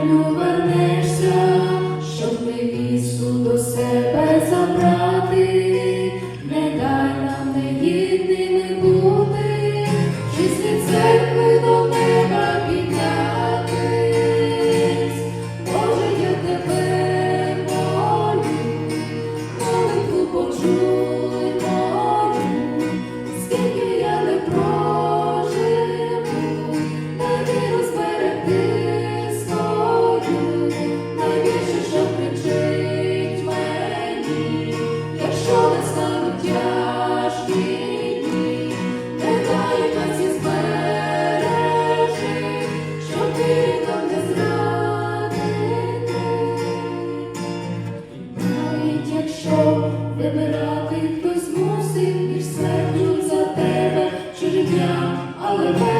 Hallelujah. що вибирати хто змусив між смертю за тебе чи життя, але.